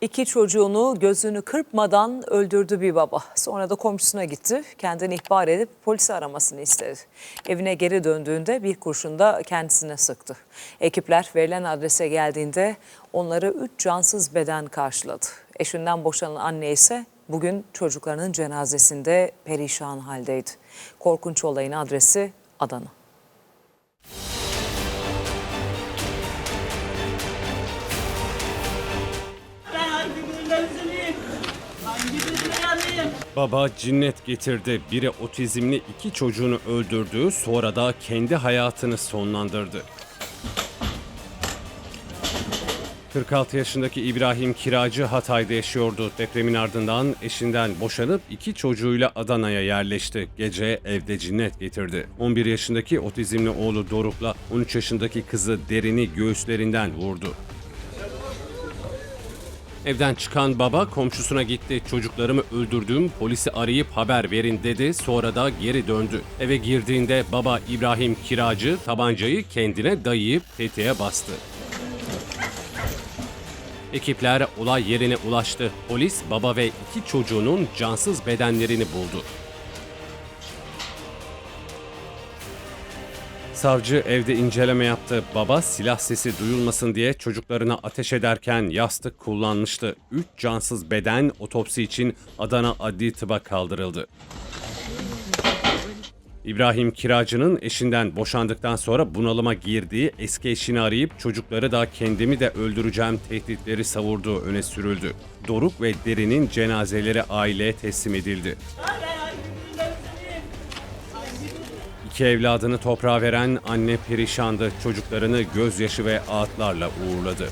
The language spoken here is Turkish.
İki çocuğunu gözünü kırpmadan öldürdü bir baba. Sonra da komşusuna gitti. Kendini ihbar edip polisi aramasını istedi. Evine geri döndüğünde bir kurşun da kendisine sıktı. Ekipler verilen adrese geldiğinde onları üç cansız beden karşıladı. Eşinden boşanan anne ise bugün çocuklarının cenazesinde perişan haldeydi. Korkunç olayın adresi Adana. Baba cinnet getirdi. Biri otizmli iki çocuğunu öldürdü, sonra da kendi hayatını sonlandırdı. 46 yaşındaki İbrahim Kiracı Hatay'da yaşıyordu. Depremin ardından eşinden boşanıp iki çocuğuyla Adana'ya yerleşti. Gece evde cinnet getirdi. 11 yaşındaki otizmli oğlu Doruk'la 13 yaşındaki kızı Derin'i göğüslerinden vurdu. Evden çıkan baba komşusuna gitti. Çocuklarımı öldürdüm, polisi arayıp haber verin dedi. Sonra da geri döndü. Eve girdiğinde baba İbrahim Kiracı tabancayı kendine dayayıp tetiğe bastı. Ekipler olay yerine ulaştı. Polis baba ve iki çocuğunun cansız bedenlerini buldu. Savcı evde inceleme yaptı. Baba silah sesi duyulmasın diye çocuklarına ateş ederken yastık kullanmıştı. Üç cansız beden otopsi için Adana Adli Tıb'a kaldırıldı. İbrahim Kiracı'nın eşinden boşandıktan sonra bunalıma girdiği eski eşini arayıp çocukları da kendimi de öldüreceğim tehditleri savurduğu öne sürüldü. Doruk ve Derin'in cenazeleri aileye teslim edildi. Ben İki evladını toprağa veren anne perişandı. Çocuklarını gözyaşı ve ağıtlarla uğurladı.